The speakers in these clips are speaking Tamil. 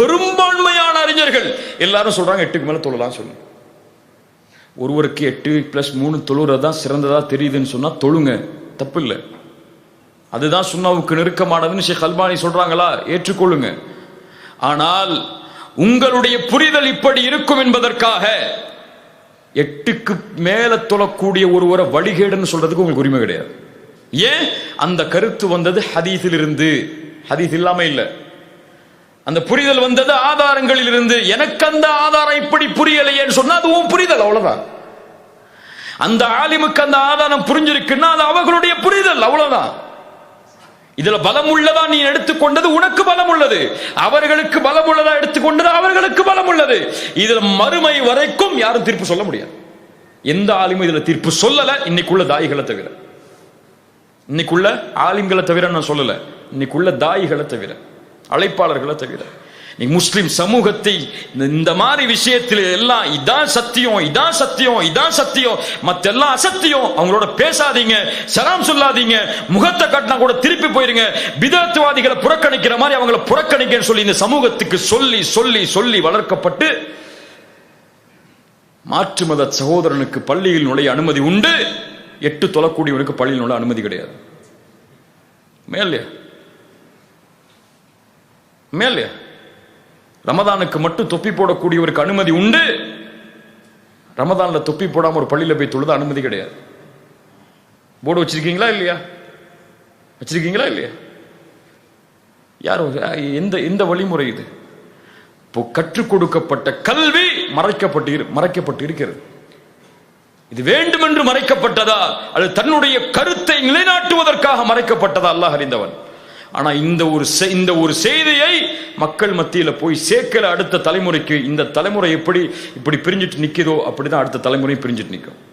பெரும்பான்மையான அறிஞர்கள். எல்லாரும் சொல்றாங்க எட்டுக்கு மேல தொழலாம் சொல்லு. ஒருவருக்கு எட்டு பிளஸ் மூணு தொழுறது தான் சிறந்ததா தெரியுதுன்னு சொன்னா தொழுங்க. தப்பு இல்லை அதுதான் சுண்ணாவுக்கு நெருக்கமானதுன்னு ஷேக் அல்பானி சொல்றாங்களா? ஏற்றுக்கொள்ளுங்க. ஆனால் உங்களுடைய புரிதல் இப்படி இருக்கும் என்பதற்காக எட்டுக்கு மேல தொழக்கூடிய ஒருவரை வழிகேடுன்னு சொல்றதுக்கு உங்களுக்கு உரிமை கிடையாது. ஏன்? அந்த கருத்து வந்தது ஹதீஸில் இருந்து ஹதீஸ் இல்லாம இல்லை. அந்த புரிதல் வந்தது ஆதாரங்களில் இருந்து எனக்கு அந்த ஆதாரம் இப்படி புரியலையேன்னு சொன்னா அதுவும் புரிதல் அவ்வளவுதான். அந்த ஆலிமுக்கு அந்த ஆதாரம் புரிஞ்சிருக்குன்னா அது அவர்களுடைய புரிதல் அவ்வளவுதான். இதுல பலம் உள்ளதா நீ எடுத்துக்கொண்டது உனக்கு பலம் உள்ளது அவர்களுக்கு பலம் உள்ளதா எடுத்துக்கொண்டது அவர்களுக்கு பலம் உள்ளது இதுல மறுமை வரைக்கும் யாரும் தீர்ப்பு சொல்ல முடியாது. எந்த ஆலிமும் இதுல தீர்ப்பு சொல்லல. இன்னைக்குள்ள தாய்களை தவிர. இன்னைக்குள்ள ஆலிம்களை தவிர நான் சொல்லல. இன்னைக்குள்ள தாய்களை தவிர. அழைப்பாளர்களை தவிர நீ முஸ்லிம் சமூகத்தை இந்த- மாதிரி விஷயத்தில் எல்லாம் இதான் சத்தியம் இதான் சத்தியம் இதான் சத்தியம் மத்தெல்லாம் அசத்தியம் அவங்களோட பேசாதீங்க சலாம் சொல்லாதீங்க முகத்தை காட்டினா கூட திருப்பி போயிருங்க விதத்துவாதிகளை புறக்கணிக்கிற மாதிரி அவங்கள புறக்கணிக்கன்னு சொல்லி இந்த சமூகத்துக்கு சொல்லி சொல்லி சொல்லி வளர்க்கப்பட்டு மாற்று மத சகோதரனுக்கு பள்ளியில் நுழைய அனுமதி உண்டு எட்டு தொழக்கூடியவனுக்கு பள்ளியில் நுழைய அனுமதி கிடையாது. மேல்லையா மேலையா ரமதானுக்கு மட்டும் தொப்பி போடக்கூடியவருக்கு அனுமதி உண்டு. ரமதான்ல தொப்பி போடாம ஒரு பள்ளியில போய் தொழுத அனுமதி கிடையாது. போர்டு வச்சிருக்கீங்களா இல்லையா? வச்சிருக்கீங்களா இல்லையா? யாரும் எந்த எந்த வழிமுறை இது? இப்போ கற்றுக் கொடுக்கப்பட்ட கல்வி மறைக்கப்பட்டு இரு- மறைக்கப்பட்டு இருக்கிறது. இது வேண்டுமென்று மறைக்கப்பட்டதா? அது தன்னுடைய கருத்தை நிலைநாட்டுவதற்காக மறைக்கப்பட்டதா? அல்லாஹ் அறிந்தவன். ஆனா இந்த ஒரு செ- இந்த ஒரு செய்தியை மக்கள் மத்தியில போய் சேர்க்கல அடுத்த தலைமுறைக்கு இந்த தலைமுறை எப்படி இப்படி பிரிஞ்சிட்டு நிக்குதோ அப்படிதான் அடுத்த தலைமுறை பிரிஞ்சிட்டு நிற்கும்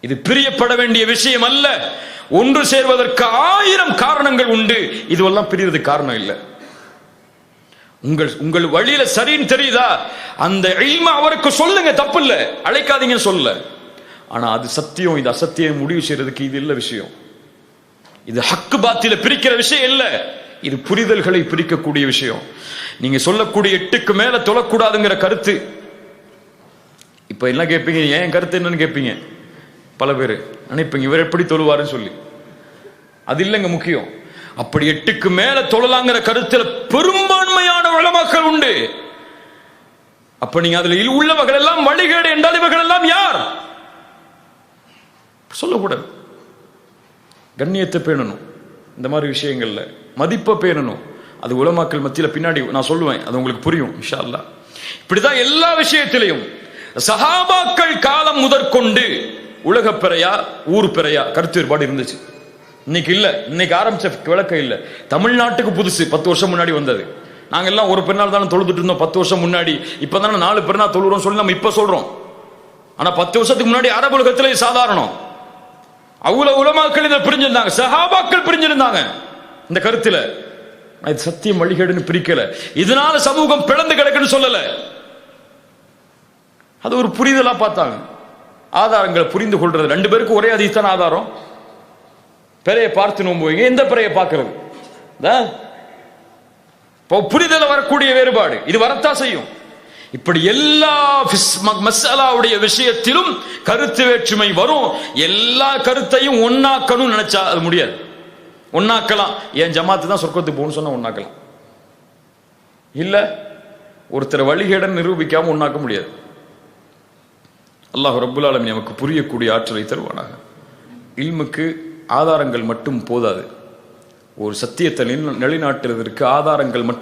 இது பிரியப்பட வேண்டிய விஷயம் அல்ல. ஒன்று சேர்வதற்கு ஆயிரம் காரணங்கள் உண்டு. இதுவெல்லாம் பிரியறது காரணம் இல்லை. உங்கள் உங்கள் வழியில சரின்னு தெரியுதா? அந்த இல்ம அவருக்கு சொல்லுங்க தப்பு இல்லை அழைக்காதீங்கன்னு சொல்லல. ஆனா அது சத்தியம் இது அசத்தியம் முடிவு செய்யறதுக்கு இது இல்ல விஷயம். இது ஹக்கு பாத்தில பிரிக்கிற விஷயம் இல்ல. இது புரிதல்களை பிரிக்கக்கூடிய விஷயம். நீங்க சொல்லக்கூடிய எட்டுக்கு மேல தொழக்கூடாதுங்கிற கருத்து. இப்ப என்ன கேட்பீங்க ஏன் கருத்து என்னன்னு கேட்பீங்க பல பேர். நினைப்பீங்க இவர் எப்படி தொழுவாருன்னு சொல்லி. அது இல்லைங்க முக்கியம். அப்படி எட்டுக்கு மேல தொழலாங்கிற கருத்துல பெரும்பான்மையான உலமாக்கள் உண்டு. அப்ப நீங்க அதுல உள்ளவர்கள் எல்லாம் வழிகேடு என்றால் இவர்கள் எல்லாம் யார்? சொல்லக்கூடாது. கண்ணியத்தை பேணணும். இந்த மாதிரி விஷயங்களில் மதிப்பை பேணணும். அது உலமாக்கள் மத்தியில் பின்னாடி நான் சொல்லுவேன். அது உங்களுக்கு புரியும் இன்ஷா அல்லாஹ் இப்படிதான் எல்லா விஷயத்திலையும் சஹாபாக்கள் காலம் முதற்கொண்டு உலக பிறையா ஊர் பிறையா கருத்து வேறுபாடு இருந்துச்சு. இன்னைக்கு இல்ல. இன்னைக்கு ஆரம்பிச்ச விளக்கம் இல்ல. தமிழ்நாட்டுக்கு புதுசு. பத்து வருஷம் முன்னாடி வந்தது. நாங்க எல்லாம் ஒரு பெருநாள் தானே தொழுதுட்டு இருந்தோம். பத்து வருஷம் முன்னாடி. இப்பதானே நாலு பெருநாள் தொழுறோம் சொல்லி நம்ம இப்ப சொல்றோம். ஆனா பத்து வருஷத்துக்கு முன்னாடி அரபு சாதாரணம். அவ்வளவு உலமாக்கள் இதை பிரிஞ்சிருந்தாங்க. சஹாபாக்கள் பிரிஞ்சிருந்தாங்க. இந்த கருத்துல. இது சத்தியம் வழிகேடுன்னு பிரிக்கல. இதனால சமூகம் பிளந்து கிடக்குன்னு சொல்லல. அது ஒரு புரிதலா பார்த்தாங்க. ஆதாரங்களை புரிந்து கொள்றது. ரெண்டு பேருக்கும் ஒரே அதிகத்தான ஆதாரம். பிறையை பார்த்து நோம்புவீங்க எந்த பிறையை பார்க்கறது? இப்போ புரிதல வரக்கூடிய வேறுபாடு. இது வரத்தான் செய்யும். இப்படி எல்லா மசாலாவுடைய விஷயத்திலும் கருத்து வேற்றுமை வரும். எல்லா கருத்தையும் ஒன்னாக்கணும் நினைச்சா அது முடியாது. ஒன்னாக்கலாம் என் ஜமாத்து தான் சொர்க்கத்துக்கு போகணும்னு சொன்னா ஒன்னாக்கலாம் இல்ல ஒருத்தர் வழிகேடன் நிரூபிக்காம ஒன்னாக்க முடியாது. அல்லாஹ் ரபுல் ஆலமி நமக்கு புரியக்கூடிய ஆற்றலை தருவானாக. இல்முக்கு ஆதாரங்கள் மட்டும் போதாது. ஒரு சத்தியத்தை நில- நிலைநாட்டுவதற்கு ஆதாரங்கள் மட்டும்